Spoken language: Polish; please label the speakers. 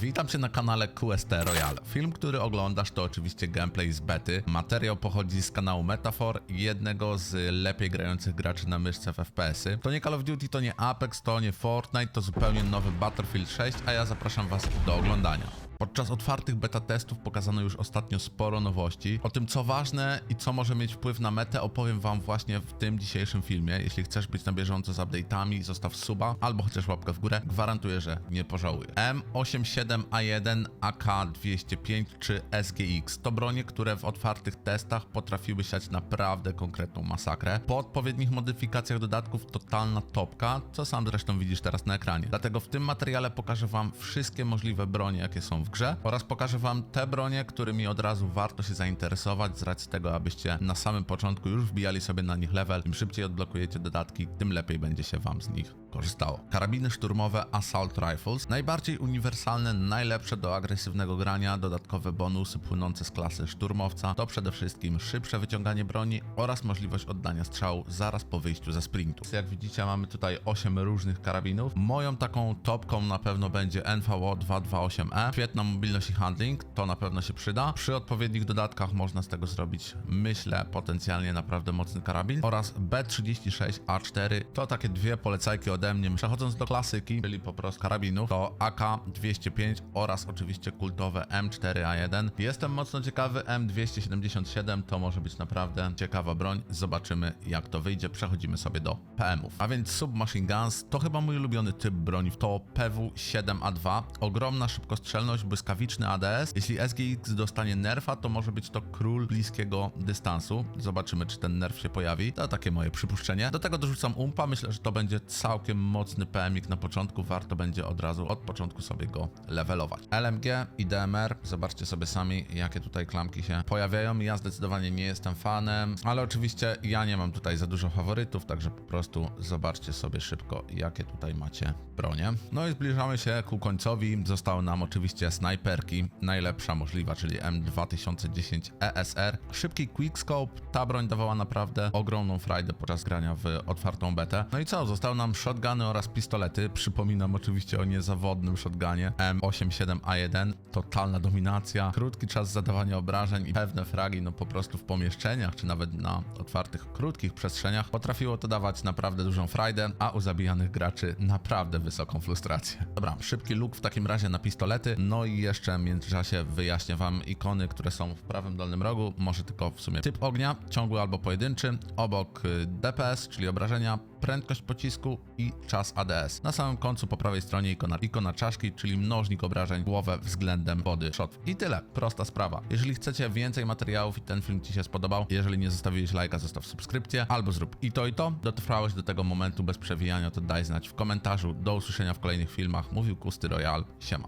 Speaker 1: Witam Cię na kanale QST Royal. Film, który oglądasz to oczywiście gameplay z bety. Materiał pochodzi z kanału Metafor, jednego z lepiej grających graczy na myszce w FPS-y. To nie Call of Duty, to nie Apex, to nie Fortnite, to zupełnie nowy Battlefield 6, a ja zapraszam Was do oglądania. Podczas otwartych beta testów pokazano już ostatnio sporo nowości. O tym, co ważne i co może mieć wpływ na metę, opowiem Wam właśnie w tym dzisiejszym filmie. Jeśli chcesz być na bieżąco z update'ami, zostaw suba albo chociaż łapkę w górę. Gwarantuję, że nie pożałujesz. M87A1, AK205 czy SGX to bronie, które w otwartych testach potrafiły siać naprawdę konkretną masakrę. Po odpowiednich modyfikacjach dodatków totalna topka, co sam zresztą widzisz teraz na ekranie. Dlatego w tym materiale pokażę Wam wszystkie możliwe bronie, jakie są w grze oraz pokażę Wam te bronie, którymi od razu warto się zainteresować z racji tego, abyście na samym początku już wbijali sobie na nich level. Im szybciej odblokujecie dodatki, tym lepiej będzie się Wam z nich korzystało. Karabiny szturmowe Assault Rifles, najbardziej uniwersalne, najlepsze do agresywnego grania, dodatkowe bonusy płynące z klasy szturmowca, to przede wszystkim szybsze wyciąganie broni oraz możliwość oddania strzału zaraz po wyjściu ze sprintu. Jak widzicie mamy tutaj 8 różnych karabinów. Moją taką topką na pewno będzie NVO 228E. Świetna mobilność i handling, to na pewno się przyda. Przy odpowiednich dodatkach można z tego zrobić, myślę, potencjalnie naprawdę mocny karabin. Oraz B36A4, to takie dwie polecajki ode mnie. Przechodząc do klasyki, czyli po prostu karabinów, to AK205 oraz oczywiście kultowe M4A1. Jestem mocno ciekawy M277, to może być naprawdę ciekawa broń. Zobaczymy jak to wyjdzie. Przechodzimy sobie do PM-ów. A więc Submachine Guns to chyba mój ulubiony typ broni. To PW7A2. Ogromna szybkostrzelność, błyskawiczny ADS. Jeśli SGX dostanie nerfa, to może być to król bliskiego dystansu. Zobaczymy czy ten nerf się pojawi. To takie moje przypuszczenie. Do tego dorzucam umpa. Myślę, że to będzie całkiem mocny PMik na początku. Warto będzie od razu od początku sobie go levelować. LMG i DMR. Zobaczcie sobie sami, jakie tutaj klamki się pojawiają. Ja zdecydowanie nie jestem fanem, ale oczywiście ja nie mam tutaj za dużo faworytów, także po prostu zobaczcie sobie szybko, jakie tutaj macie bronie. No i zbliżamy się ku końcowi. Zostały nam oczywiście snajperki, najlepsza możliwa, czyli M2010 ESR. Szybki quickscope. Ta broń dawała naprawdę ogromną frajdę podczas grania w otwartą betę. No i co? Zostały nam shotguny oraz pistolety. Przypominam oczywiście o niezawodnym shotgunie M87A1. Totalna dominacja, krótki czas zadawania obrażeń i pewne fragi, no po prostu w pomieszczeniach, czy nawet na otwartych, krótkich przestrzeniach potrafiło to dawać naprawdę dużą frajdę, a u zabijanych graczy naprawdę wysoką frustrację. Dobra, szybki look w takim razie na pistolety, no jeszcze w międzyczasie wyjaśnię wam ikony, które są w prawym dolnym rogu, może tylko w sumie typ ognia, ciągły albo pojedynczy, obok y, DPS, czyli obrażenia, prędkość pocisku i czas ADS. Na samym końcu po prawej stronie ikona, ikona czaszki, czyli mnożnik obrażeń, głowę względem body shot. I tyle, prosta sprawa. Jeżeli chcecie więcej materiałów i ten film Ci się spodobał, jeżeli nie zostawiłeś lajka, zostaw subskrypcję albo zrób i to i to. Dotrwałeś do tego momentu bez przewijania, to daj znać w komentarzu. Do usłyszenia w kolejnych filmach. Mówił Kusty Royal. Siema.